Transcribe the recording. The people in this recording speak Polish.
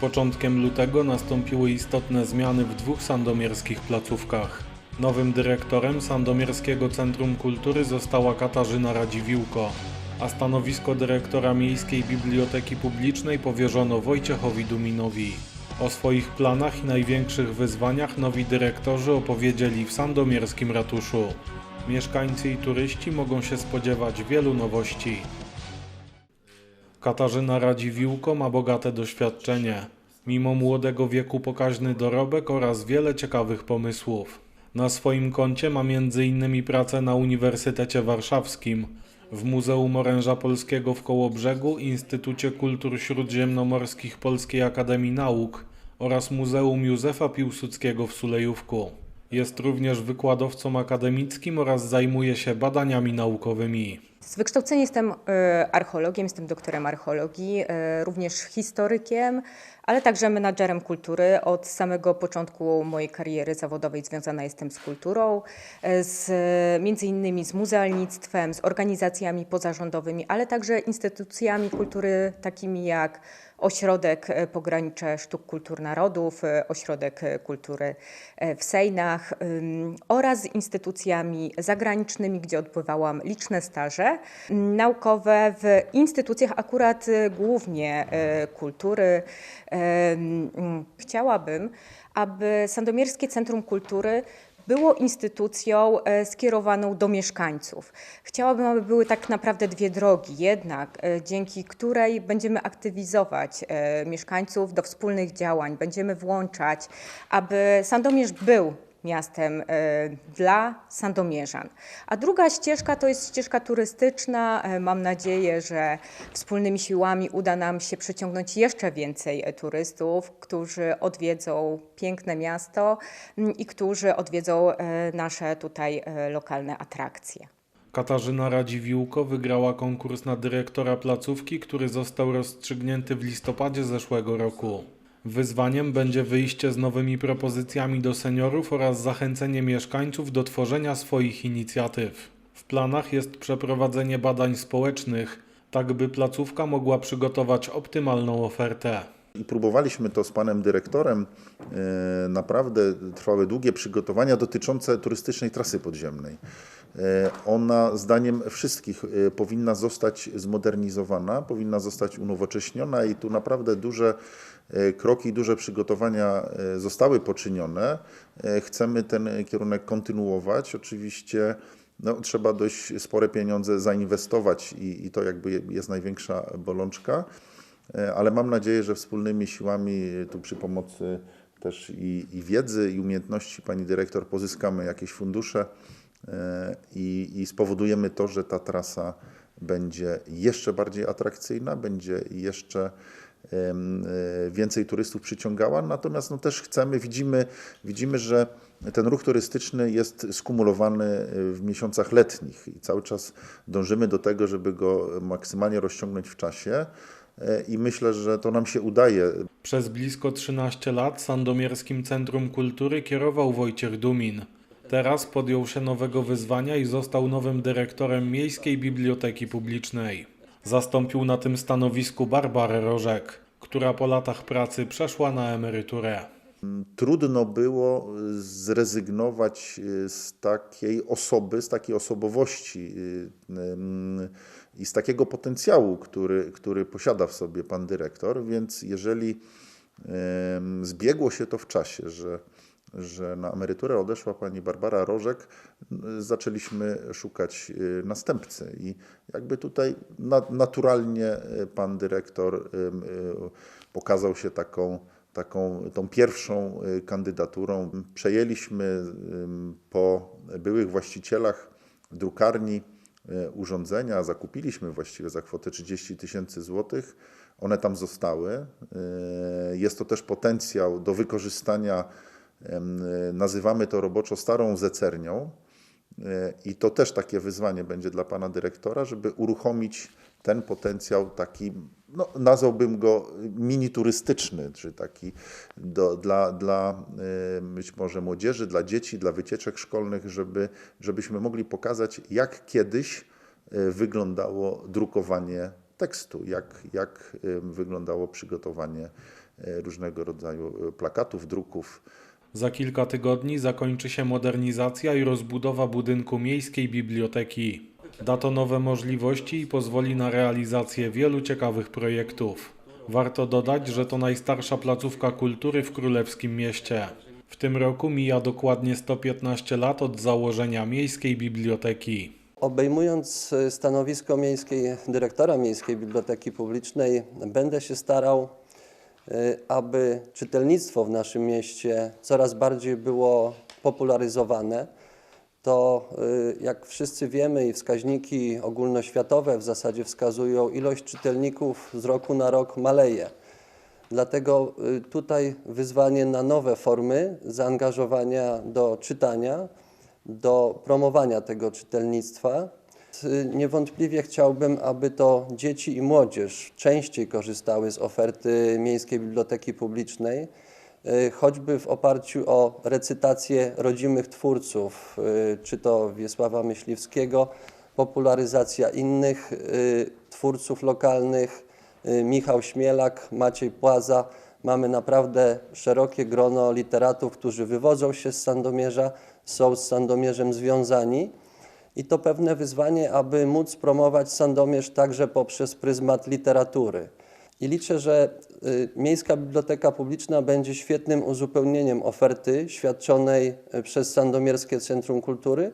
początkiem lutego nastąpiły istotne zmiany w dwóch sandomierskich placówkach. Nowym dyrektorem Sandomierskiego Centrum Kultury została Katarzyna Radziwiłko, a stanowisko dyrektora Miejskiej Biblioteki Publicznej powierzono Wojciechowi Duminowi. O swoich planach i największych wyzwaniach nowi dyrektorzy opowiedzieli w sandomierskim ratuszu. Mieszkańcy i turyści mogą się spodziewać wielu nowości. Katarzyna Radziwiłko ma bogate doświadczenie. Mimo młodego wieku pokaźny dorobek oraz wiele ciekawych pomysłów. Na swoim koncie ma m.in. pracę na Uniwersytecie Warszawskim, w Muzeum Oręża Polskiego w Kołobrzegu, Instytucie Kultur Śródziemnomorskich Polskiej Akademii Nauk oraz Muzeum Józefa Piłsudskiego w Sulejówku. Jest również wykładowcą akademickim oraz zajmuje się badaniami naukowymi. Z wykształcenia jestem e, archeologiem, jestem doktorem archeologii, e, również historykiem, ale także menadżerem kultury. Od samego początku mojej kariery zawodowej związana jestem z kulturą, e, z, między innymi z muzealnictwem, z organizacjami pozarządowymi, ale także instytucjami kultury takimi jak Ośrodek e, Pogranicze Sztuk Kultur Narodów, e, Ośrodek Kultury w Sejnach oraz instytucjami zagranicznymi, gdzie odbywałam liczne staże naukowe w instytucjach akurat głównie kultury. Mm, Chciałabym, aby Sandomierskie Centrum Kultury było instytucją e, skierowaną do mieszkańców. Chciałabym, aby były tak naprawdę dwie drogi, jednak e, dzięki której będziemy aktywizować e, mieszkańców do wspólnych działań, będziemy włączać, aby Sandomierz był miastem e, dla Sandomierzan. A druga ścieżka to jest ścieżka turystyczna. E, Mam nadzieję, że wspólnymi siłami uda nam się przyciągnąć jeszcze więcej e, turystów, którzy odwiedzą piękne miasto m, i którzy odwiedzą nasze tutaj lokalne atrakcje. Katarzyna Radziwiłko wygrała konkurs na dyrektora placówki, który został rozstrzygnięty w listopadzie zeszłego roku. Wyzwaniem będzie wyjście z nowymi propozycjami do seniorów oraz zachęcenie mieszkańców do tworzenia swoich inicjatyw. W planach jest przeprowadzenie badań społecznych, tak by placówka mogła przygotować optymalną ofertę. I próbowaliśmy to z panem dyrektorem. E, Naprawdę trwały długie przygotowania dotyczące turystycznej trasy podziemnej. E, Ona, zdaniem wszystkich, e, powinna zostać zmodernizowana, powinna zostać unowocześniona i tu naprawdę duże kroki, duże przygotowania zostały poczynione. Chcemy ten kierunek kontynuować. Oczywiście no, trzeba dość spore pieniądze zainwestować i, i to jakby jest największa bolączka. E, ale mam nadzieję, że wspólnymi siłami, e, tu przy pomocy też i, i wiedzy, i umiejętności pani dyrektor, pozyskamy jakieś fundusze e, i, i spowodujemy to, że ta trasa będzie jeszcze bardziej atrakcyjna, będzie jeszcze więcej turystów przyciągała. Natomiast no, też chcemy, widzimy, widzimy, że ten ruch turystyczny jest skumulowany w miesiącach letnich i cały czas dążymy do tego, żeby go maksymalnie rozciągnąć w czasie. E, I myślę, że to nam się udaje. Przez blisko 13 lat Sandomierskim Centrum Kultury kierował Wojciech Dumin. Teraz podjął się nowego wyzwania i został nowym dyrektorem Miejskiej Biblioteki Publicznej. Zastąpił na tym stanowisku Barbarę Rożek, która po latach pracy przeszła na emeryturę. Trudno było zrezygnować y, z takiej osoby, z takiej osobowości ym, i z takiego potencjału, który, który posiada w sobie pan dyrektor, więc jeżeli zbiegło się to w czasie, że, że na emeryturę odeszła pani Barbara Rożek, y, zaczęliśmy szukać y, następcy i jakby tutaj na, naturalnie y, pan dyrektor pokazał się taką taką tą pierwszą kandydaturą. Przejęliśmy po byłych właścicielach drukarni urządzenia, zakupiliśmy właściwie za kwotę 30 tysięcy złotych. One tam zostały. Y, Jest to też potencjał do wykorzystania, y, nazywamy to roboczo starą zecernią. I to też takie wyzwanie będzie dla pana dyrektora, żeby uruchomić ten potencjał taki, no, nazwałbym go mini turystyczny, czy taki do, dla, dla y, być może młodzieży, dla dzieci, dla wycieczek szkolnych, żeby, żebyśmy mogli pokazać, jak kiedyś y, wyglądało drukowanie tekstu, jak, jak y, wyglądało przygotowanie różnego rodzaju plakatów, druków. Za kilka tygodni zakończy się modernizacja i rozbudowa budynku Miejskiej Biblioteki. Da to nowe możliwości i pozwoli na realizację wielu ciekawych projektów. Warto dodać, że to najstarsza placówka kultury w Królewskim Mieście. W tym roku mija dokładnie 115 lat od założenia Miejskiej Biblioteki. Obejmując e, stanowisko miejskiej, dyrektora Miejskiej Biblioteki Publicznej, będę się starał, e, aby czytelnictwo w naszym mieście coraz bardziej było popularyzowane. To, e, jak wszyscy wiemy, i wskaźniki ogólnoświatowe w zasadzie wskazują, ilość czytelników z roku na rok maleje. Dlatego y, tutaj wyzwanie na nowe formy zaangażowania do czytania, do promowania tego czytelnictwa. Y, Niewątpliwie chciałbym, aby to dzieci i młodzież częściej korzystały z oferty Miejskiej Biblioteki Publicznej, y, choćby w oparciu o recytację rodzimych twórców, y, czy to Wiesława Myśliwskiego, popularyzacja innych y, twórców lokalnych, Michał Śmielak, Maciej Płaza. Mamy naprawdę szerokie grono literatów, którzy wywodzą się z Sandomierza, są z Sandomierzem związani. I to pewne wyzwanie, aby móc promować Sandomierz także poprzez pryzmat literatury. I liczę, że y, Miejska Biblioteka Publiczna będzie świetnym uzupełnieniem oferty świadczonej y, przez Sandomierskie Centrum Kultury.